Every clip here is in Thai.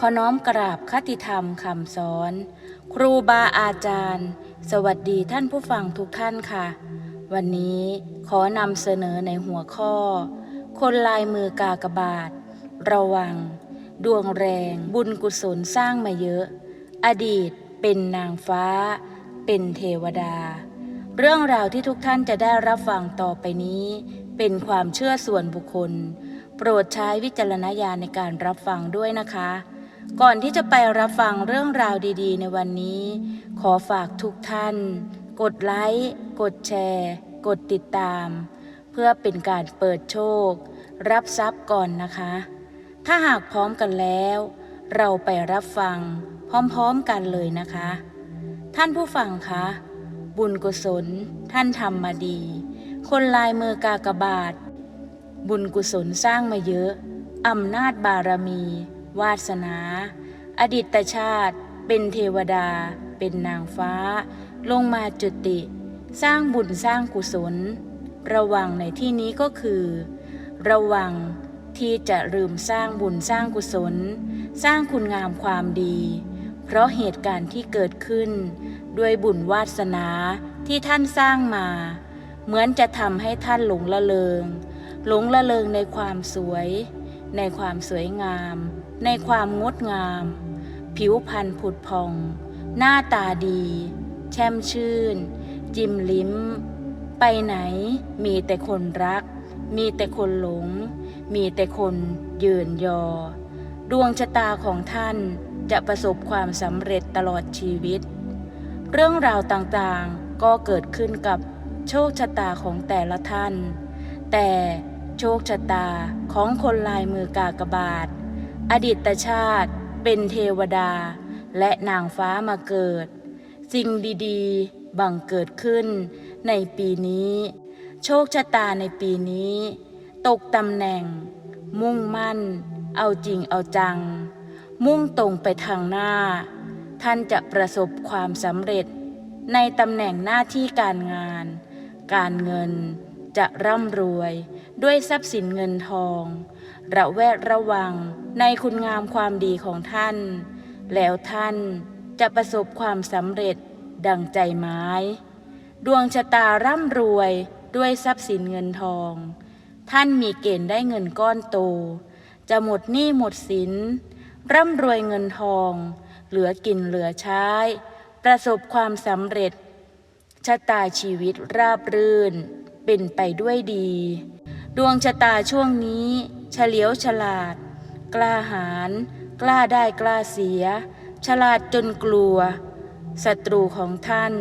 ขอน้อมกราบคติธรรมคำสอน ครูบาอาจารย์ สวัสดีท่านผู้ฟังทุกท่านค่ะ วันนี้ขอนำเสนอในหัวข้อ คนลายมือกากบาท ระวัง ดวงแรง บุญกุศลสร้างมาเยอะ อดีตเป็นนางฟ้า เป็นเทวดา เรื่องราวที่ทุกท่านจะได้รับฟังต่อไปนี้ เป็นความเชื่อส่วนบุคคล โปรดใช้วิจารณญาณในการรับฟังด้วยนะคะ ก่อนที่จะไปรับฟังเรื่องราวดีๆ ในวันนี้ ขอฝากทุกท่าน กดไลค์ กดแชร์ กดติดตาม เพื่อเป็นการเปิดโชค รับทรัพย์ก่อนนะคะ ถ้าหากพร้อมกันแล้ว เราไปรับฟังพร้อมๆกันเลยนะคะ ท่านผู้ฟังคะ บุญกุศลท่านทำมาดี คนลายมือกากบาท บุญกุศลสร้างมาเยอะอำนาจบารมี วาสนา อดีตชาติ เป็นเทวดา เป็นนางฟ้า ลงมาจุติ สร้างบุญสร้างกุศล ระวังในที่นี้ก็คือ ระวังที่จะลืมสร้างบุญสร้างกุศล สร้างคุณงามความดี เพราะเหตุการณ์ที่เกิดขึ้น ด้วยบุญวาสนาที่ท่านสร้างมา เหมือนจะทำให้ท่านหลงละเลงหลงละเลงในความสวย ในความสวยงาม ในความงดงาม ผิวพรรณผุดพอง หน้าตาดี แช่มชื่น จิ้มลิ้ม ไปไหนมีแต่คนรัก มีแต่คนหลง มีแต่คนยืนยอ ดวงชะตาของท่านจะประสบความสำเร็จตลอดชีวิต เรื่องราวต่างๆก็เกิดขึ้นกับโชคชะตาของแต่ละท่าน แต่โชคชะตาของคนลายมือกากบาท อดีตชาติเป็นเทวดาและนางฟ้ามาเกิด สิ่งดีๆ บังเกิดขึ้นในปีนี้ โชคชะตาในปีนี้ ตกตำแหน่ง มุ่งมั่น เอาจริงเอาจัง มุ่งตรงไปทางหน้า ท่านจะประสบความสำเร็จ ในตำแหน่งหน้าที่การงาน การเงินจะร่ำรวยด้วยทรัพย์สินเงินทอง ระแวดระวังในคุณงามความดีของท่าน แล้วท่านจะประสบความสำเร็จดังใจไม้ดวงชะตาร่ำรวยด้วยทรัพย์สินเงินทอง ท่านมีเกณฑ์ได้เงินก้อนโต จะหมดหนี้หมดสิน ร่ำรวยเงินทอง เหลือกินเหลือใช้ ประสบความสำเร็จ ชะตาชีวิตราบรื่น เป็นไปด้วยดี ดวงชะตาช่วงนี้ เฉลียวฉลาด กล้าหาญกล้าได้กล้าเสีย ฉลาดจนกลัวศัตรูของท่าน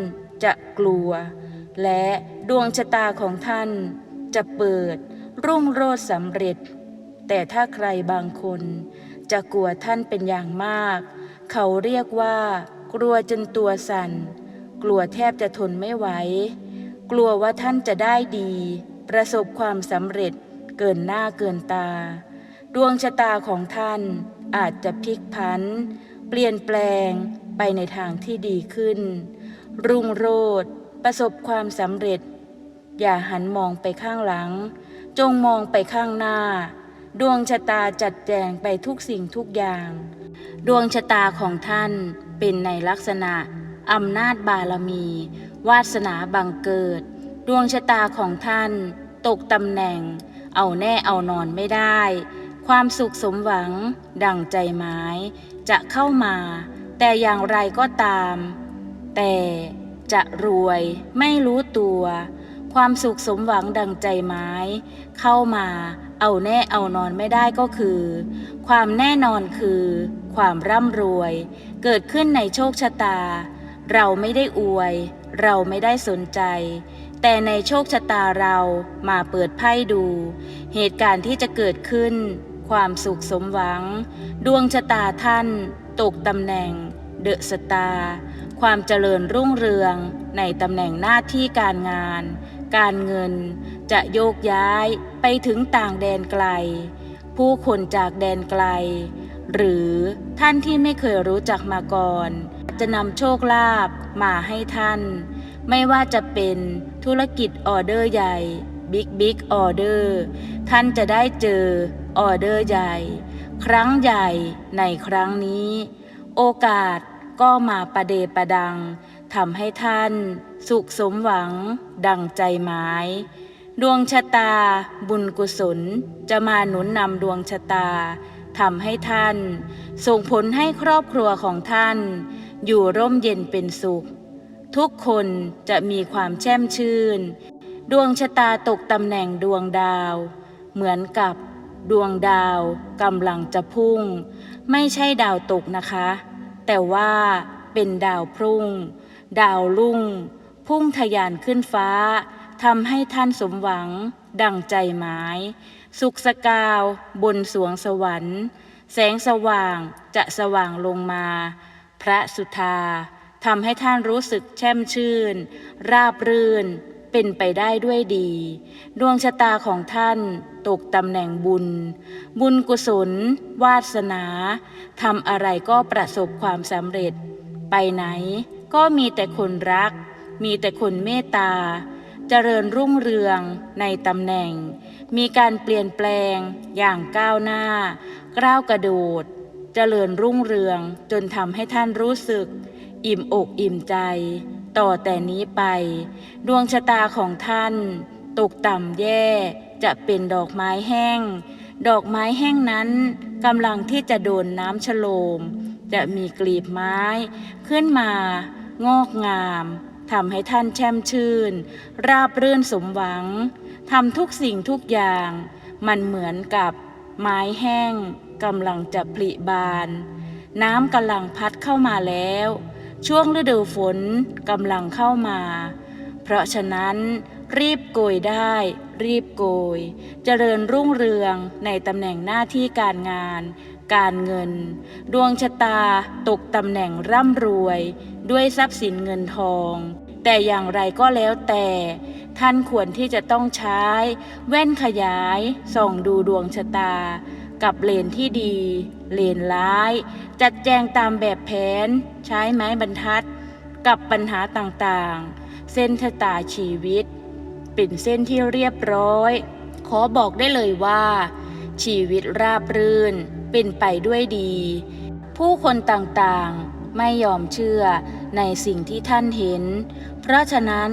จะกลัว และดวงชะตาของท่านจะเปิดรุ่งโรจน์สำเร็จ แต่ถ้าใครบางคนจะกลัวท่านเป็นอย่างมาก เขาเรียกว่า กลัวจนตัวสั่น กลัวแทบจะทนไม่ไหว กลัวว่าท่านจะได้ดี ประสบความสำเร็จ เกินหน้าเกินตา ดวงชะตาของท่านอาจจะพลิกพัน เปลี่ยนแปลงไปในทางที่ดีขึ้น รุ่งโรจน์ประสบความสำเร็จ อย่าหันมองไปข้างหลัง จงมองไปข้างหน้า ดวงชะตาจัดแจงไปทุกสิ่งทุกอย่าง ดวงชะตาของท่านเป็นในลักษณะอำนาจบารมี วาสนาบังเกิด ดวงชะตาของท่าน ตกตำแหน่ง เอาแน่เอานอนไม่ได้ ความสุขสมหวัง ดังใจหมาย จะเข้ามา แต่อย่างไรก็ตาม แต่จะรวยไม่รู้ตัว ความสุขสมหวังดังใจไม้เข้ามา เอาแน่เอานอนไม่ได้ก็คือ ความแน่นอนคือ ความร่ำรวย เกิดขึ้นในโชคชะตา เราไม่ได้อวย เราไม่ได้สนใจ แต่ในโชคชะตาเรามาเปิดไพ่ดู เหตุการณ์ที่จะเกิดขึ้น ความสุขสมหวัง ดวงชะตาท่าน ตกตำแหน่ง เดอะสตาความเจริญรุ่งเรืองในตำแหน่งหน้าที่การงาน การเงินจะโยกย้ายไปถึงต่างแดนไกล ผู้คนจากแดนไกล หรือท่านที่ไม่เคยรู้จักมาก่อน จะนำโชคลาภมาให้ท่าน ไม่ว่าจะเป็น ธุรกิจออเดอร์ใหญ่บิ๊กบิ๊กออเดอร์ท่านจะได้เจอออเดอร์ใหญ่ ครั้งใหญ่ในครั้งนี้ โอกาสก็มาประเดประดังทำให้ท่านสุขสมหวังดังใจหมาย ดวงชะตาบุญกุศลจะมาหนุนนำดวงชะตาทำให้ท่าน ส่งผลให้ครอบครัวของท่าน อยู่ร่มเย็นเป็นสุข ทุกคนจะมีความแช่มชื่น ดวงชะตาตกตำแหน่งดวงดาว เหมือนกับดวงดาวกำลังจะพุ่ง ไม่ใช่ดาวตกนะคะ แต่ว่าเป็นดาวพรุ่ง ดาวรุ่ง พุ่งทะยานขึ้นฟ้าทำให้ท่านสมหวัง ดังใจหมาย สุขสกาวบนสวงสวรรค์ แสงสว่างจะสว่างลงมา พระสุธา ทำให้ท่านรู้สึกแช่มชื่น ราบรื่น เป็นไปได้ด้วยดี ดวงชะตาของท่านตกตำแหน่งบุญ บุญกุศล วาสนาทำอะไรก็ประสบความสำเร็จ ไปไหนก็มีแต่คนรัก มีแต่คนเมตตา เจริญรุ่งเรืองในตำแหน่ง มีการเปลี่ยนแปลงอย่างก้าวหน้าก้าวกระโดด เจริญรุ่งเรืองจนทำให้ท่านรู้สึก อิ่มอกอิ่มใจ ต่อแต่นี้ไป ดวงชะตาของท่าน ตกต่ำแย่จะเป็นดอกไม้แห้ง ดอกไม้แห้งนั้นกำลังที่จะโดนน้ำชโลม จะมีกลีบไม้ ขึ้นมา งอกงามทำให้ท่านแช่มชื่น ราบรื่นสมหวังทำทุกสิ่งทุกอย่าง มันเหมือนกับไม้แห้งกำลังจะผลิบาน น้ำกำลังพัดเข้ามาแล้ว ช่วงฤดูฝนกำลังเข้ามา เพราะฉะนั้นรีบโกยได้ รีบโกย เจริญรุ่งเรืองในตำแหน่งหน้าที่การงาน การเงิน ดวงชะตาตกตำแหน่งร่ำรวย ด้วยทรัพย์สินเงินทอง แต่อย่างไรก็แล้วแต่ ท่านควรที่จะต้องใช้ แว่นขยายส่องดูดวงชะตา กับเลนที่ดี เลนร้าย จัดแจงตามแบบแผน ใช้ไม้บรรทัด กับปัญหาต่างๆ เส้นชะตาชีวิต เป็นเส้นที่เรียบร้อย ขอบอกได้เลยว่า ชีวิตราบรื่น เป็นไปด้วยดี ผู้คนต่างๆ ไม่ยอมเชื่อในสิ่งที่ท่านเห็น เพราะฉะนั้น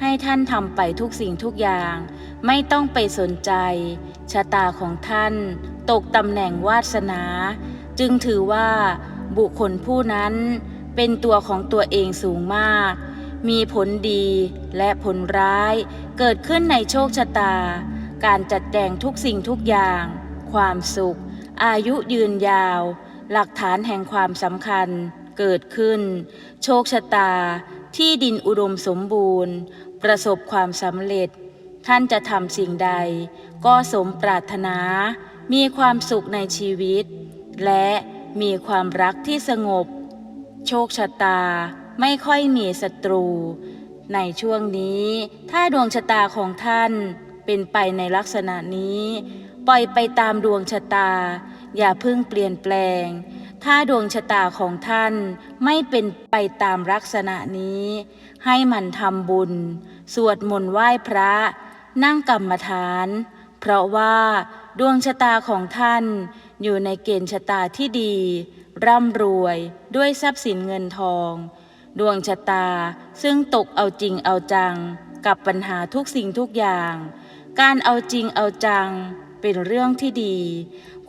ให้ท่านทำไปทุกสิ่งทุกอย่าง ไม่ต้องไปสนใจ ชะตาของท่าน ตกตำแหน่งวาสนา จึงถือว่าบุคคลผู้นั้นเป็นตัวของตัวเองสูงมาก มีผลดีและผลร้ายเกิดขึ้นในโชคชะตา การจัดแจงทุกสิ่งทุกอย่าง ความสุข อายุยืนยาว หลักฐานแห่งความสำคัญเกิดขึ้น โชคชะตา ที่ดินอุดมสมบูรณ์ ประสบความสำเร็จ ท่านจะทำสิ่งใด ก็สมปรารถนา มีความสุขในชีวิต และมีความรักที่สงบ โชคชะตาไม่ค่อยมีศัตรู ในช่วงนี้ ถ้าดวงชะตาของท่านเป็นไปในลักษณะนี้ ปล่อยไปตามดวงชะตา อย่าเพิ่งเปลี่ยนแปลง ถ้าดวงชะตาของท่านไม่เป็นไปตามลักษณะนี้ ให้มันทำบุญ สวดมนต์ไหว้พระ นั่งกรรมฐาน เพราะว่า ดวงชะตาของท่านอยู่ในเกณฑ์ชะตาที่ดี ร่ำรวยด้วยทรัพย์สินเงินทอง ดวงชะตาซึ่งตกเอาจริงเอาจัง กับปัญหาทุกสิ่งทุกอย่าง การเอาจริงเอาจังเป็นเรื่องที่ดี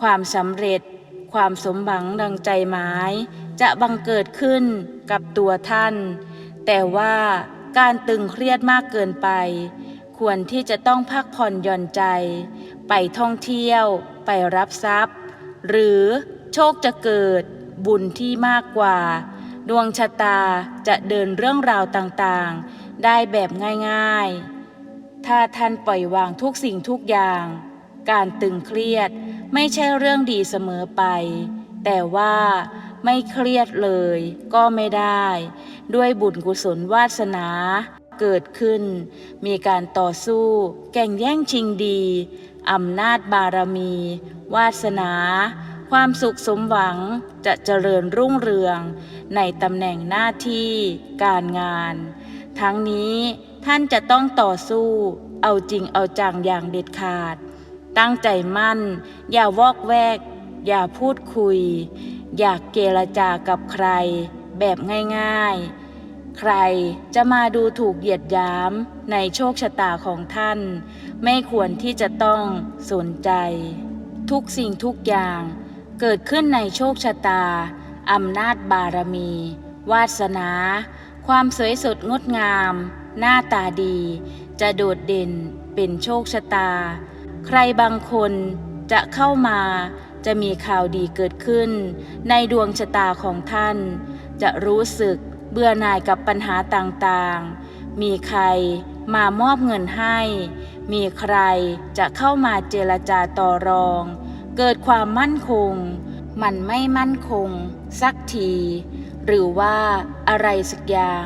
ความสำเร็จ ความสมหวังดังใจหมาย จะบังเกิดขึ้นกับตัวท่าน แต่ว่าการตึงเครียดมากเกินไป ควรที่จะต้องพักผ่อนหย่อนใจ ไปท่องเที่ยว ไปรับทรัพย์ หรือโชคจะเกิดบุญที่มากกว่า ดวงชะตาจะเดินเรื่องราวต่างๆ ได้แบบง่ายๆ ถ้าท่านปล่อยวางทุกสิ่งทุกอย่าง การตึงเครียดไม่ใช่เรื่องดีเสมอไป แต่ว่าไม่เครียดเลยก็ไม่ได้ ด้วยบุญกุศลวาสนา เกิดขึ้น มีการต่อสู้ แก่งแย่งชิงดีอำนาจบารมี วาสนา ความสุขสมหวังจะเจริญรุ่งเรือง ในตำแหน่งหน้าที่การงาน ทั้งนี้ท่านจะต้องต่อสู้ เอาจริงเอาจังอย่างเด็ดขาด ตั้งใจมั่น อย่าวอกแวก อย่าพูดคุย อยากเจรจากับใคร แบบง่ายๆ ใครจะมาดูถูกเหยียดหยามในโชคชะตาของท่าน ไม่ควรที่จะต้องสนใจ ทุกสิ่งทุกอย่างเกิดขึ้นในโชคชะตา อำนาจบารมี วาสนา ความสวยสดงดงาม หน้าตาดี จะโดดเด่นเป็นโชคชะตา ใครบางคนจะเข้ามาจะมีข่าวดีเกิดขึ้น ในดวงชะตาของท่าน จะรู้สึก เบื่อหน่ายกับปัญหาต่างๆ มีใครมามอบเงินให้ มีใครจะเข้ามาเจรจาต่อรอง เกิดความมั่นคง มันไม่มั่นคง สักที หรือว่าอะไรสักอย่าง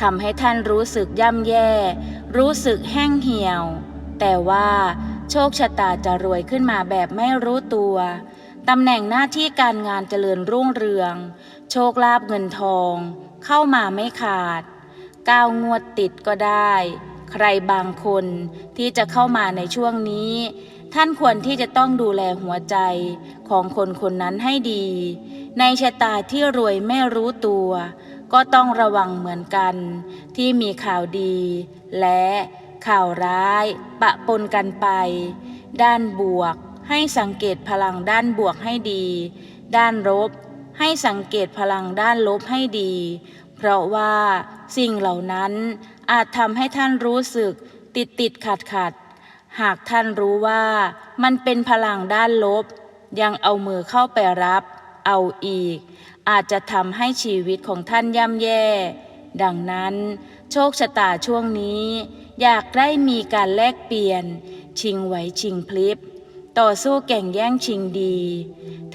ทำให้ท่านรู้สึกย่ำแย่ รู้สึกแห้งเหี่ยว แต่ว่าโชคชะตาจะรวยขึ้นมาแบบไม่รู้ตัวตำแหน่งหน้าที่การงานเจริญรุ่งเรือง โชคลาภเงินทอง เข้ามาไม่ขาดก้าวงวดติดก็ได้ ใครบางคนที่จะเข้ามาในช่วงนี้ ท่านควรที่จะต้องดูแลหัวใจของคนคนนั้นให้ดี ในชะตาที่รวยไม่รู้ตัว ก็ต้องระวังเหมือนกัน ที่มีข่าวดี และข่าวร้ายปะปนกันไป ด้านบวกให้สังเกตพลังด้านบวกให้ดี ด้านลบ ให้สังเกตพลังด้านลบให้ดี เพราะว่าสิ่งเหล่านั้นอาจทำให้ท่านรู้สึกติดติดขัดขัด หากท่านรู้ว่ามันเป็นพลังด้านลบ ยังเอามือเข้าไปรับ เอาอีก อาจจะทำให้ชีวิตของท่านย่ำแย่ ดังนั้นโชคชะตาช่วงนี้ อยากได้มีการแลกเปลี่ยน ชิงไหวชิงพลิบต่อสู้แก่งแย่งชิงดี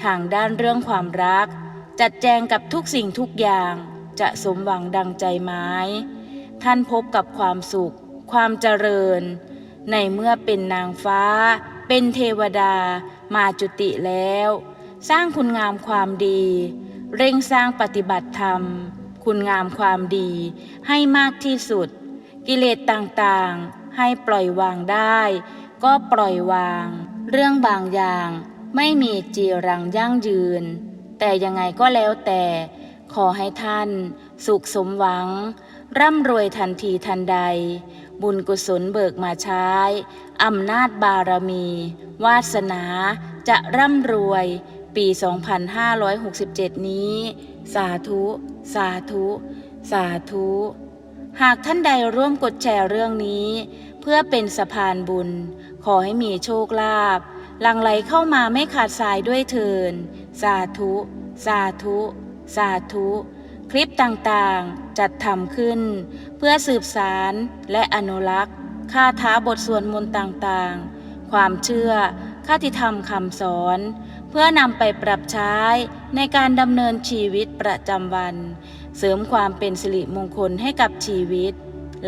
ทางด้านเรื่องความรัก จัดแจงกับทุกสิ่งทุกอย่างจะสมหวังดังใจไม้ ท่านพบกับความสุข ความเจริญ ในเมื่อเป็นนางฟ้า เป็นเทวดา มาจุติแล้ว สร้างคุณงามความดี เร่งสร้างปฏิบัติธรรม คุณงามความดีให้มากที่สุด กิเลสต่างๆ ให้ปล่อยวางได้ ก็ปล่อยวาง เรื่องบางอย่างไม่มีจีรังยั่งยืน แต่ยังไงก็แล้วแต่ ขอให้ท่าน สุขสมหวัง ร่ำรวยทันทีทันใด บุญกุศลเบิกมาใช้อำนาจบารมี วาสนาจะร่ำรวย ปี 2567 นี้ สาธุ สาธุ สาธุ หากท่านใดร่วมกดแชร์เรื่องนี้ เพื่อเป็นสะพานบุญ ขอให้มีโชคลาภ หลังไหลเข้ามาไม่ขาดสายด้วยเทิน สาธุ สาธุ สาธุ คลิปต่างๆ จัดทำขึ้น เพื่อสืบสารและอนุรักษ์คาถาบทสวดมนต์ต่างๆ ความเชื่อคติธรรมคำสอน เพื่อนำไปปรับใช้ในการดำเนินชีวิตประจำวัน เสริมความเป็นสิริมงคลให้กับชีวิต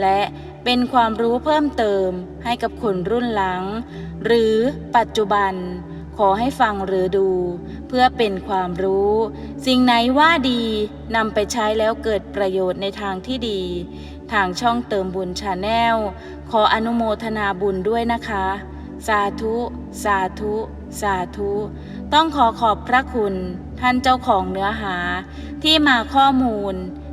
และ เป็นความรู้เพิ่มเติมให้กับคนรุ่นหลัง หรือปัจจุบัน ขอให้ฟังหรือดู เพื่อเป็นความรู้ สิ่งไหนว่าดีนำไปใช้แล้วเกิดประโยชน์ในทางที่ดี ทางช่องเติมบุญชาแนลขออนุโมทนาบุญด้วยนะคะ สาธุ สาธุ สาธุ ต้องขอขอบพระคุณ ท่านเจ้าของเนื้อหาที่มาข้อมูล